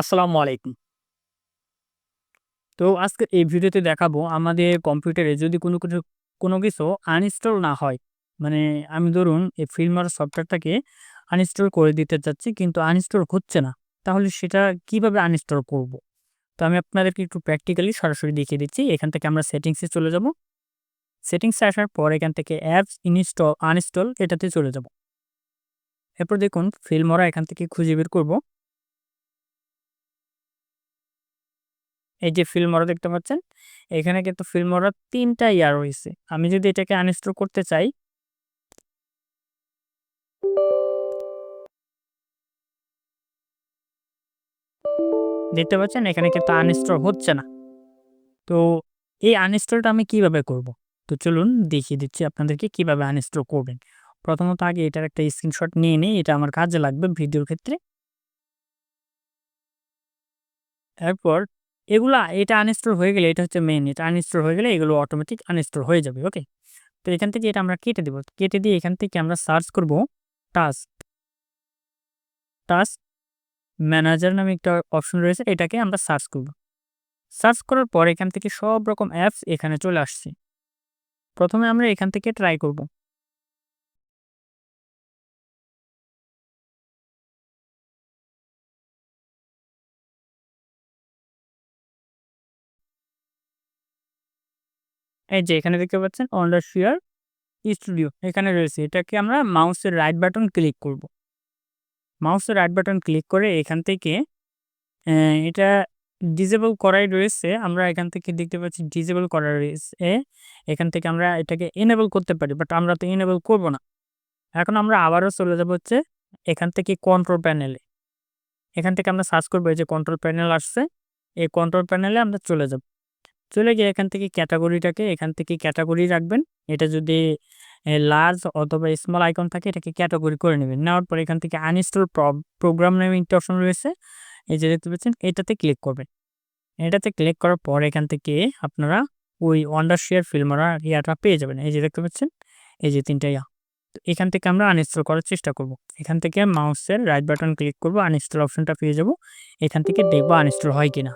আসসালামু আলাইকুম। তো আজকে এই ভিডিওতে দেখাবো আমাদের কম্পিউটারে যদি কোনো কিছু কোনো কিছু আনইনস্টল না হয়, মানে আমি ধরুন এই ফিল্মার সফটওয়্যারটাকে আনইনস্টল করে দিতে চাচ্ছি কিন্তু আনইনস্টল হচ্ছে না। তাহলে সেটা কীভাবে আনইনস্টল করব? তো আমি আপনাদেরকে একটু প্র্যাকটিক্যালি সরাসরি দেখিয়ে দিচ্ছি। এখান থেকে আমরা সেটিংসে চলে যাব। সেটিংসে আসার পর এখান থেকে অ্যাপস ইনস্টল আনইনস্টল এটাতে চলে যাব। এরপর দেখুন ফিল্মরা এখান থেকে খুঁজে বের করব। এই যে ফিল্মরা দেখতে পাচ্ছেন, এখানে কিন্তু ফিল্মরা তিনটা ইয়ার রয়েছে আমি যদি এটাকে আনইনস্টল করতে চাই, দেখতে পাচ্ছেন এখানে কিন্তু আনইনস্টল হচ্ছে না। তো এই আনইনস্টলটা আমি কীভাবে করব? তো চলুন দেখিয়ে দিচ্ছি আপনাদেরকে কীভাবে আনইনস্টল করবেন। প্রথমত আগে এটার একটা স্ক্রিনশট নিয়ে নিই, এটা আমার কাজে লাগবে ভিডিওর ক্ষেত্রে। এরপর এগুলা এটা আনইনস্টল হয়ে গেলে এটা হচ্ছে মেইন এটা আনইনস্টল হয়ে গেলে এগুলো অটোমেটিক আনইনস্টল হয়ে যাবে ওকে তো এখান থেকে এটা আমরা কেটে দেবো। কেটে দিয়ে এখান থেকে আমরা সার্চ করব টাস্ক টাস্ক ম্যানেজার নামে একটা অপশন রয়েছে, এটাকে আমরা সার্চ করব। সার্চ করার পর এখান থেকে সব রকম অ্যাপস এখানে চলে আসছে। প্রথমে আমরা এখান থেকে ট্রাই করব। এই যে, এখানে দেখতে পাচ্ছেন অন্ডার শেয়ার স্টুডিও এখানে রয়েছে। এটাকে আমরা মাউসের রাইট বাটন ক্লিক করব। মাউসের রাইট বাটন ক্লিক করে এখান থেকে এটা ডিজেবল করাই রয়েছে। আমরা এখান থেকে দেখতে পাচ্ছি ডিজেবল করা রয়েছে। এখান থেকে আমরা এটাকে এনেবল করতে পারি বাট আমরা তো এনেবল করব না। এখন আমরা আবারও চলে যাব হচ্ছে এখান থেকে কন্ট্রোল প্যানেলে এখান থেকে আমরা সার্চ করব, এই যে কন্ট্রোল প্যানেল আসছে, এই কন্ট্রোল প্যানেলে আমরা চলে যাব। চলে গিয়ে এখান থেকে ক্যাটাগরিটাকে এখান থেকে ক্যাটাগরি রাখবেন। এটা যদি লার্জ অথবা স্মল আইকন থাকে, এটাকে ক্যাটাগরি করে নেবেন। নেওয়ার পর এখান থেকে আনইনস্টল প্রোগ্রাম নামে একটা অপশন রয়েছে। এই যে দেখতে পাচ্ছেন, এটাতে ক্লিক করবেন। এটাতে ক্লিক করার পর এখান থেকে আপনারা ওই ওয়ান্ডার শেয়ার ফিল্মারা ইয়াটা পেয়ে যাবেন। এই যে দেখতে পাচ্ছেন, এই যে তিনটা ইয়া। তো এখান থেকে আমরা আনইনস্টল করার চেষ্টা করব। এখান থেকে মাউসের রাইট বাটন ক্লিক করব আনইনস্টল অপশনটা পেয়ে যাব। এখান থেকে দেখব আনইনস্টল হয় কিনা।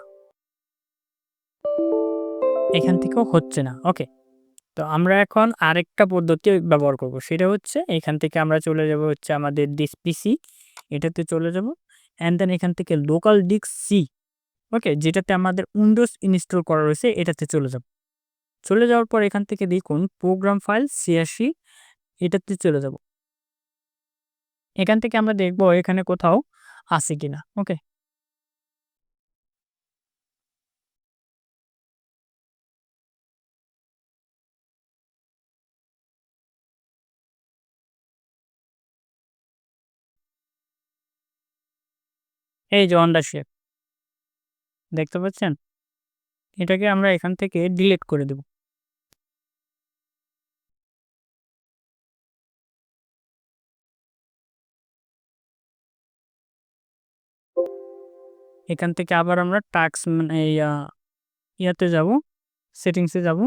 এখান থেকেও হচ্ছে না। ওকে? তো আমরা এখন আরেকটা পদ্ধতি ব্যবহার করব। সেটা হচ্ছে এখান থেকে আমরা চলে যাব হচ্ছে আমাদের ডিস পিসি এটাতে চলে যাব। অ্যান্ড দেন এখান থেকে লোকাল ডিস্ক সি ওকে? যেটাতে আমাদের উইন্ডোজ ইনস্টল করা রয়েছে, এটাতে চলে যাব। চলে যাওয়ার পর এখান থেকে দেখুন প্রোগ্রাম ফাইল ছিয়াশি এটাতে চলে যাব। এখান থেকে আমরা দেখব এখানে কোথাও আছে কিনা, ওকে? এই যে অন দ্য শেপ দেখতে পাচ্ছেন? এটাকে আমরা এখান থেকে ডিলিট করে দেব। এখান থেকে আবার আমরা টাক্স মানে ইয়াতে যাব সেটিংসে যাব।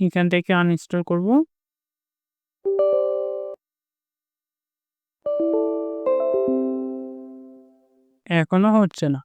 এখান থেকে আনইনস্টল করব। এখনও হচ্ছে না।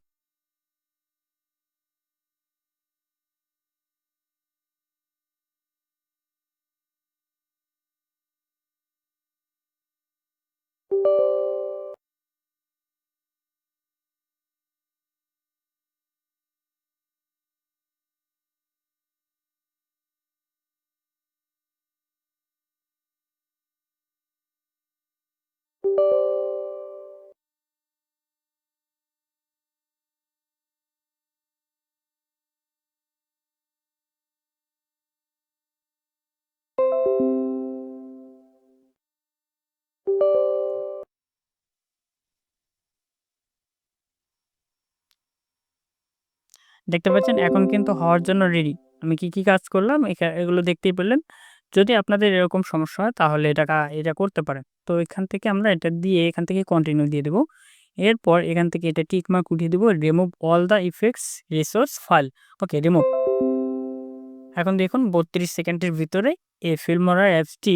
দেখতে পাচ্ছেন, এখন কিন্তু হওয়ার জন্য রেডি আমি কি কি কাজ করলাম এগুলো দেখতেই পেলেন যদি আপনাদের এরকম সমস্যা হয়, তাহলে এটা এটা করতে পারেন। তো এখান থেকে আমরা এটা দিয়ে এখান থেকে কন্টিনিউ দিয়ে দেবো এরপর এখান থেকে এটা টিক মার্ক উঠিয়ে দেবো remove all the effects resource file. Okay remove. এখন দেখুন ৩২ সেকেন্ডের ভিতরে এই ফিল্মোরা অ্যাপসটি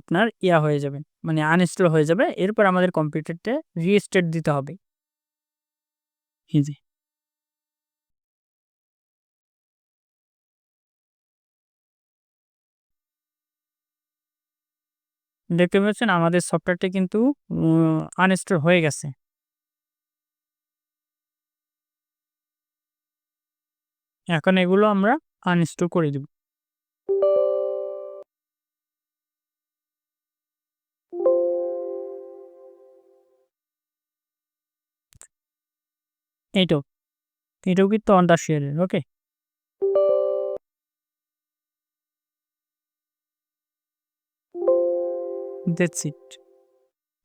আপনার ইয়া হয়ে যাবে। মানে আনইনস্টল হয়ে যাবে। এরপর আমাদের কম্পিউটারটা রিস্টার্ট দিতে হবে। এই দেখতে পাচ্ছেন আমাদের সফটওয়্যারটি কিন্তু আনইনস্টল হয়ে গেছে। এখন এগুলো আমরা আনইনস্টল করে দিব। এইটাও। এটাও কিন্তু অন দ্য শেয়ারের ওকে? That's it.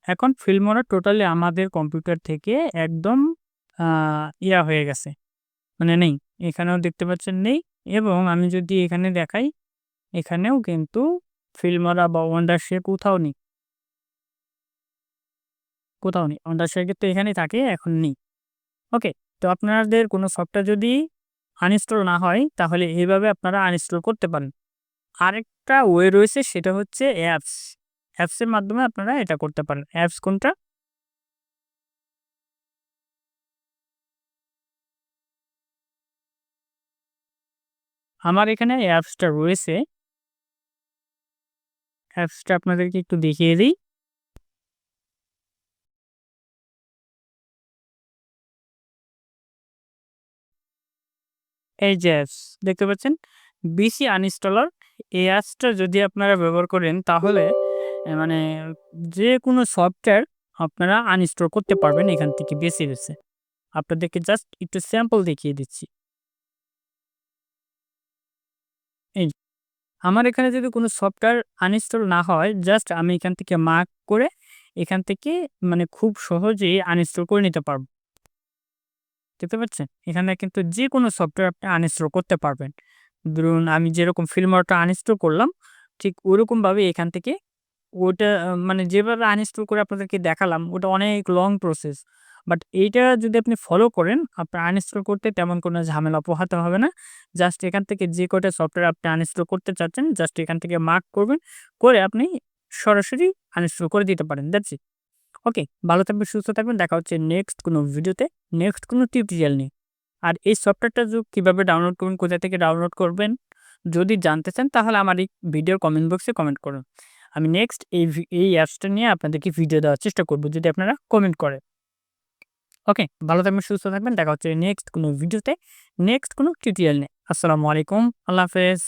এখন ফিল্মোরা টোটালি আমাদের কম্পিউটার থেকে একদম ইয়া হয়ে গেছে। মানে নেই। এখানেও দেখতে পাচ্ছেন নেই এবং আমি যদি এখানে দেখাই, এখানেও কিন্তু ফিল্মোরা বা ওয়ান্ডারশেয়ার কোথাও নেই। কোথাও নেই। ওয়ান্ডারশেয়ার কিন্তু এখানেই থাকে, এখন নেই। ওকে? তো আপনাদের কোনো সফটওয়্যার যদি আনইনস্টল না হয় তাহলে এইভাবে আপনারা আনইনস্টল করতে পারেন। আরেকটা ওয়ে রয়েছে সেটা হচ্ছে অ্যাপস। অ্যাপসের মাধ্যমে আপনারা এটা করতে পারেন। অ্যাপস কোনটা? আমার এখানে অ্যাপসটা রয়েছে। অ্যাপসটা আপনাদেরকে একটু দেখিয়ে দিই। এই যে অ্যাপস দেখতে পাচ্ছেন? বিসি আনইনস্টলার এই অ্যাপসটা যদি আপনারা ব্যবহার করেন, তাহলে এ যে কোনো সফটওয়্যার আপনারা আনইনস্টল করতে পারবেন এখান থেকে বেছে, বেছে। আপনাদেরকে জাস্ট একটু স্যাম্পল দেখিয়ে দিচ্ছি। এই আমার এখানে যদি কোনো সফটওয়্যার আনইনস্টল না হয় জাস্ট আমি এখান থেকে মার্ক করে এখান থেকে মানে খুব সহজেই আনইনস্টল করে নিতে পারব। দেখতে পাচ্ছেন? এখানে কিন্তু যে কোনো সফটওয়্যার আপনি আনইনস্টল করতে পারবেন। ধরুন আমি যেরকম ফিল্মোরাটা আনইনস্টল করলাম, ঠিক ওরকমভাবে এখান থেকে ওটা মানে যেভাবে আনইনস্টল করে আপনাদেরকে দেখালাম ওটা অনেক লং প্রসেস। বাট এইটা যদি আপনি ফলো করেন আপনার আনইনস্টল করতে তেমন কোনো ঝামেলা পোহাতে হবে না। জাস্ট এখান থেকে যে কয়টা সফটওয়্যার আপনি আনইনস্টল করতে চাচ্ছেন জাস্ট এখান থেকে মার্ক করবেন। করে আপনি সরাসরি আনইনস্টল করে দিতে পারেন। ইট। ওকে? ভালো থাকবেন, সুস্থ থাকবেন। দেখা হচ্ছে নেক্সট কোনো ভিডিওতে, নেক্সট কোনো টিউটোরিয়াল নিয়ে। আর এই সফটওয়্যারটা কীভাবে ডাউনলোড করবেন, কোথা থেকে ডাউনলোড করবেন যদি জানতে চান তাহলে আমার এই ভিডিওর কমেন্ট বক্সে কমেন্ট করুন। আমি নেক্সট এই এই অ্যাপসটা নিয়ে আপনাদেরকে ভিডিও দেওয়ার চেষ্টা করব যদি আপনারা কমেন্ট করেন। ওকে? ভালো থাকবেন, সুস্থ থাকবেন। দেখা হচ্ছে নেক্সট কোনো ভিডিওতে, নেক্সট কোনো টিউটোরিয়াল নিয়ে। আসসালামু আলাইকুম। আল্লাহ হাফেজ।